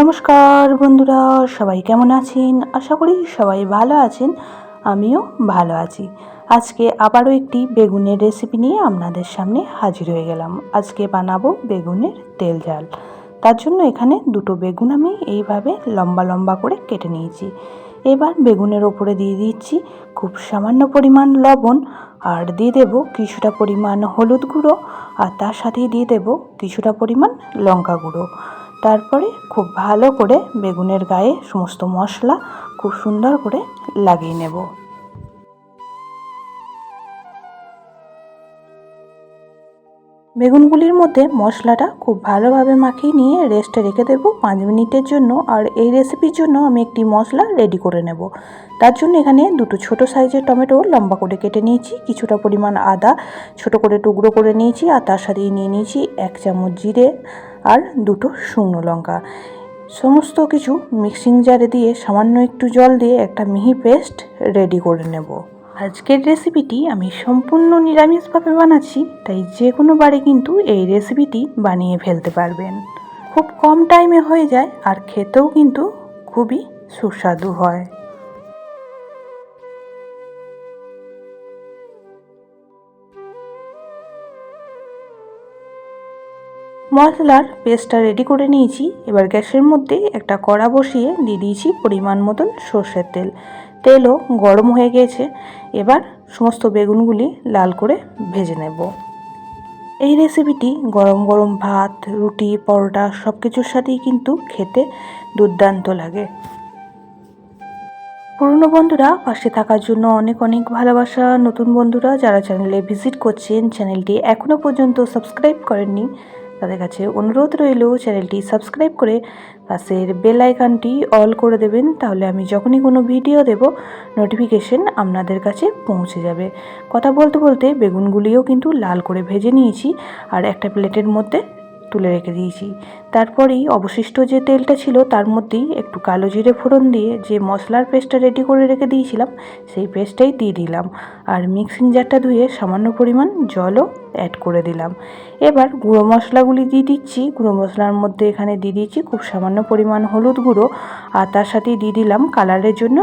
নমস্কার বন্ধুরা, সবাই কেমন আছেন? আশা করি সবাই ভালো আছেন, আমিও ভালো আছি। আজকে আবারও একটি বেগুনের রেসিপি নিয়ে আপনাদের সামনে হাজির হয়ে গেলাম। আজকে বানাবো বেগুনের তেল ঝাল। তার জন্য এখানে দুটো বেগুন আমি এইভাবে লম্বা লম্বা করে কেটে নিয়েছি। এবার বেগুনের ওপরে দিয়ে দিচ্ছি খুব সামান্য পরিমাণ লবণ আর দিয়ে দেব কিছুটা পরিমাণ হলুদ গুঁড়ো আর তার সাথেই দিয়ে দেব কিছুটা পরিমাণ লঙ্কা গুঁড়ো। তারপরে খুব ভালো করে বেগুনের গায়ে সমস্ত মশলা খুব সুন্দর করে লাগিয়ে নেব। বেগুনগুলির মধ্যে মশলাটা খুব ভালোভাবে মাখিয়ে নিয়ে রেস্টে রেখে দেবো পাঁচ মিনিটের জন্য। আর এই রেসিপির জন্য আমি একটি মশলা রেডি করে নেব। তার জন্য এখানে দুটো ছোট সাইজের টমেটো লম্বা করে কেটে নিয়েছি, কিছুটা পরিমাণ আদা, ছোট করে টুকরো করে নিয়েছি আর তার সাথে নিয়ে নিয়েছি এক চামচ জিরে আর দুটো শুকনো লঙ্কা। সমস্ত কিছু মিক্সিং জারে দিয়ে সামান্য একটু জল দিয়ে একটা মিহি পেস্ট রেডি করে নেব। আজকের রেসিপিটি আমি সম্পূর্ণ নিরামিষভাবে বানাচ্ছি, তাই যে কোনো বারে কিন্তু এই রেসিপিটি বানিয়ে ফেলতে পারবেন। খুব কম টাইমে হয়ে যায় আর খেতেও কিন্তু খুবই সুস্বাদু হয়। মশলার পেস্টটা রেডি করে নিয়েছি। এবার গ্যাসের মধ্যে একটা কড়া বসিয়ে দিয়ে দিয়েছি পরিমাণ মতন সর্ষের তেল। তেলও গরম হয়ে গিয়েছে। এবার সমস্ত বেগুনগুলি লাল করে ভেজে নেব। এই রেসিপিটি গরম গরম ভাত, রুটি, পরোটা সব কিছুর সাথেই কিন্তু খেতে দুর্দান্ত লাগে। পুরনো বন্ধুরা, পাশে থাকার জন্য অনেক অনেক ভালোবাসা। নতুন বন্ধুরা, যারা চ্যানেলে ভিজিট করছেন চ্যানেলটি এখনও পর্যন্ত সাবস্ক্রাইব করেননি তাদের কাছে অনুরোধ রইল চ্যানেলটি সাবস্ক্রাইব করে পাশের বেল আইকনটি অল করে দেবেন, তাহলে আমি যখনই কোনো ভিডিও দেব নোটিফিকেশন আপনাদের কাছে পৌঁছে যাবে। কথা বলতে বলতে বেগুনগুলিও কিন্তু লাল করে ভেজে নিয়েছি, আর একটা প্লেটের মধ্যে তুলে রেখে দিয়েছি। তারপরেই অবশিষ্ট যে তেলটা ছিল তার মধ্যেই একটু কালো জিরে ফোড়ন দিয়ে যে মশলার পেস্টটা রেডি করে রেখে দিয়েছিলাম, সেই পেস্টটাই দিয়ে দিলাম। আর মিক্সিং জারটা ধুয়ে সামান্য পরিমাণ জলও অ্যাড করে দিলাম। এবার গুঁড়ো মশলাগুলি দিয়ে দিচ্ছি। গুঁড়ো মশলার মধ্যে এখানে দিয়ে দিচ্ছি খুব সামান্য পরিমাণ হলুদ গুঁড়ো। আর তার সাথেই দিয়ে দিলাম কালারের জন্য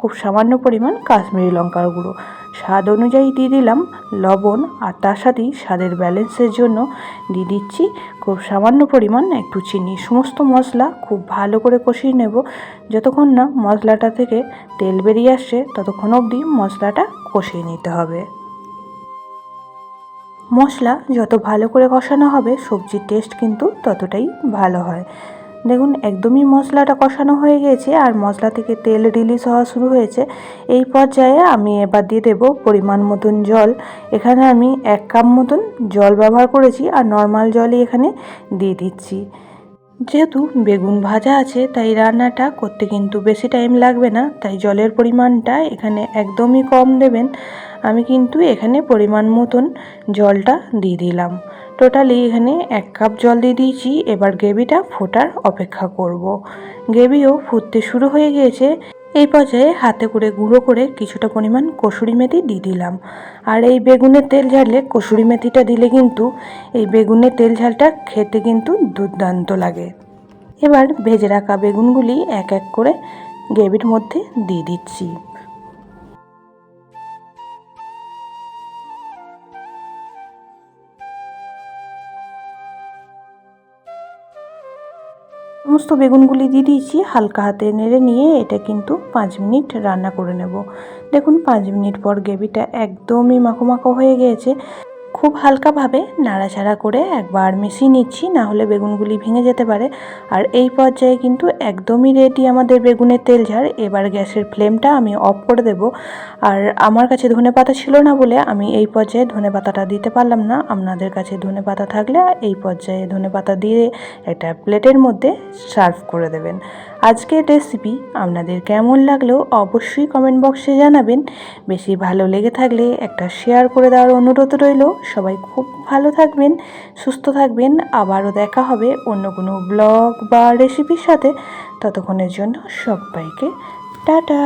খুব সামান্য পরিমাণ কাশ্মীরি লঙ্কার গুঁড়ো। স্বাদ অনুযায়ী দিয়ে দিলাম লবণ আর তার সাথেই স্বাদের ব্যালেন্সের জন্য দিয়ে দিচ্ছি খুব সামান্য পরিমাণ একটু চিনি। সমস্ত মশলা খুব ভালো করে কষিয়ে নেব। যতক্ষণ না মশলাটা থেকে তেল বেরিয়ে আসছে, ততক্ষণ অবধি মশলাটা কষিয়ে নিতে হবে। মশলা যত ভালো করে কষানো হবে, সবজির টেস্ট কিন্তু ততটাই ভালো হয়। দেখুন, একদমই মশলাটা কষানো হয়ে গেছে আর মশলা থেকে তেল রিলিজ হওয়া শুরু হয়েছে। এই পর্যায়ে আমি এবার দিয়ে দেবো পরিমাণ মতন জল। এখানে আমি এক কাপ মতন জল ব্যবহার করেছি আর নর্মাল জলই এখানে দিয়ে দিচ্ছি। যেহেতু বেগুন ভাজা আছে, তাই রান্নাটা করতে কিন্তু বেশি টাইম লাগবে না। তাই জলের পরিমাণটা এখানে একদমই কম দেবেন। আমি কিন্তু এখানে পরিমাণ মতন জলটা দিয়ে দিলাম। টোটালি এখানে এক কাপ জল দিয়ে দিয়েছি। এবার গ্রেভিটা ফোটার অপেক্ষা করব। গ্রেভিও ফুটতে শুরু হয়ে গিয়েছে। এই পর্যায়ে হাতে করে গুঁড়ো করে কিছুটা পরিমাণ কসুরি মেথি দিয়ে দিলাম। আর এই বেগুনের তেল ঝাড়লে কসুরি মেথিটা দিলে কিন্তু এই বেগুনের তেল ঝালটা খেতে কিন্তু দুর্দান্ত লাগে। এবার ভেজে রাখা বেগুনগুলি এক এক করে গ্রেভির মধ্যে দিয়ে দিচ্ছি। সমস্ত বেগুনগুলি দিয়ে দিয়েছি, হালকা হাতে নেড়ে নিয়ে এটা কিন্তু পাঁচ মিনিট রান্না করে নেব। দেখুন, পাঁচ মিনিট পর গ্রেভিটা একদমই মাখো মাখো হয়ে গিয়েছে। খুব হালকাভাবে নাড়াচাড়া করে একবার মিশিয়ে নিচ্ছি, না হলে বেগুনগুলি ভেঙে যেতে পারে। আর এই পর্যায়ে কিন্তু একদমই রেডি আমাদের বেগুনের তেল ঝাড় এবার গ্যাসের ফ্লেমটা আমি অফ করে দেব। আর আমার কাছে ধনে পাতা ছিল না বলে আমি এই পর্যায়ে ধনে পাতাটা দিতে পারলাম না। আপনাদের কাছে ধনে পাতা থাকলে এই পর্যায়ে ধনে পাতা দিয়ে একটা প্লেটের মধ্যে সার্ভ করে দেবেন। আজকের রেসিপি আপনাদের কেমন লাগল অবশ্যই কমেন্ট বক্সে জানাবেন। বেশি ভালো লেগে থাকলে একটা শেয়ার করে দেওয়ার অনুরোধ রইল। সবাই খুব ভালো থাকবেন, সুস্থ থাকবেন। আবারও দেখা হবে অন্য কোনো ব্লগ বা রেসিপির সাথে। ততক্ষণের জন্য সবাইকে টাটা।